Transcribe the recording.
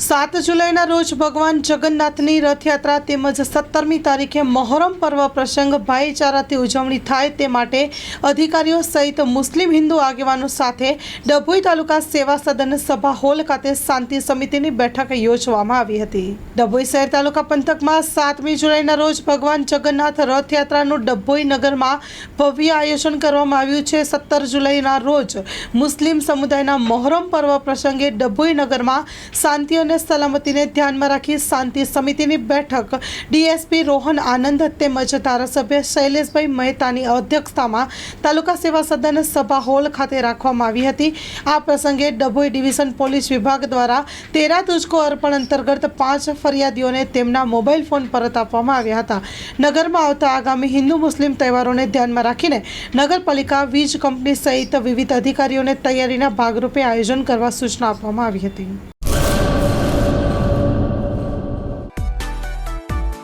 સાત જુલાઈના રોજ ભગવાન જગન્નાથની રથયાત્રા તેમજ સત્તરમી તારીખે મહોરમ પર્વ પ્રસંગ ભાઈચારાથી ઉજવણી થાય તે માટે અધિકારીઓ સહિત મુસ્લિમ હિન્દુ આગેવાનો સાથે ડભોઈ તાલુકા સેવા સદન સભા હોલ ખાતે શાંતિ સમિતિની બેઠક યોજવામાં આવી હતી. ડભોઈ શહેર તાલુકા પંથકમાં સાતમી જુલાઈના રોજ ભગવાન જગન્નાથ રથયાત્રાનું ડભોઈ નગરમાં ભવ્ય આયોજન કરવામાં આવ્યું છે. સત્તર જુલાઈના રોજ મુસ્લિમ સમુદાયના મહોરમ પર્વ પ્રસંગે ડભોઈ નગરમાં શાંતિ અને સલામતીને ધ્યાનમાં રાખી શાંતિ સમિતિની બેઠક. ડીએસપી રોહન આનંદ તેમજ ધારાસભ્ય શૈલેષભાઈ મહેતાની અધ્યક્ષતામાં તાલુકા સેવા સદન સભા હોલ ખાતે રાખવામાં આવી હતી. આ પ્રસંગે ડભોઈ ડિવિઝન પોલીસ વિભાગ દ્વારા તેરા તુજકો અર્પણ અંતર્ગત પાંચ ફરિયાદીઓને તેમના મોબાઈલ ફોન પરત આપવામાં આવ્યા હતા. નગરમાં આવતા આગામી હિન્દુ મુસ્લિમ તહેવારોને ધ્યાનમાં રાખીને નગરપાલિકા વીજ કંપની સહિત વિવિધ અધિકારીઓને તૈયારીના ભાગરૂપે આયોજન કરવા સૂચના આપવામાં આવી હતી.